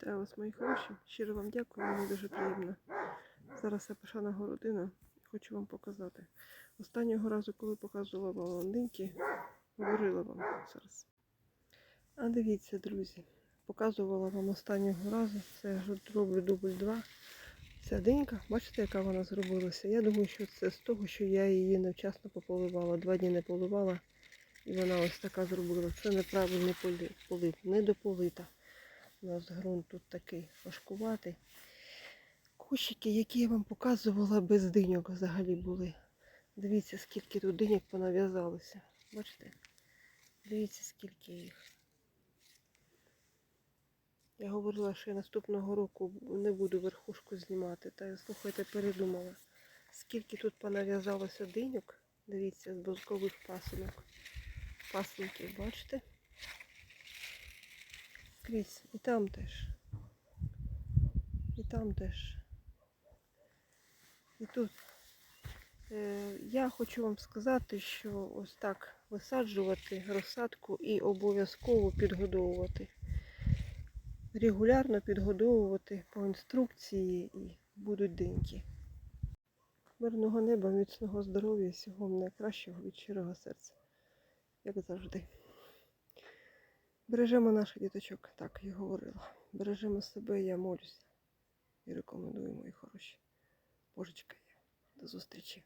Вітаю вас, мої хороші. Щиро вам дякую, мені дуже приємно. Зараз я пішла на городину і хочу вам показати. Останнього разу, коли показувала вам лондинки, говорила вам зараз. А дивіться, друзі, показувала вам останнього разу. Це я роблю дубль 2. Ця динька, бачите, яка вона зробилася? Я думаю, що це з того, що я її невчасно пополивала. Два дні не поливала, і вона ось така зробила. Це неправильний полив не дополита. У нас ґрунт тут такий важкуватий. Кущики, які я вам показувала, без диньок взагалі були. Дивіться, скільки тут диньок понав'язалося. Бачите? Дивіться, скільки їх. Я говорила, що я наступного року не буду верхушку знімати. Та слухайте, передумала. Скільки тут понав'язалося диньок. Дивіться, з бузкових пасинок. Пасинків, бачите? Скрізь. І там теж. І там теж. І тут. Е, я хочу вам сказати, що ось так висаджувати розсадку і обов'язково підгодовувати. Регулярно підгодовувати по інструкції і будуть диньки. Мирного неба, міцного здоров'я, всього найкращого від щирого серця. Як завжди. Бережемо наших діточок, так і говорила. Бережемо себе, я молюся. І рекомендую, мої хороші. Божечка є. До зустрічі.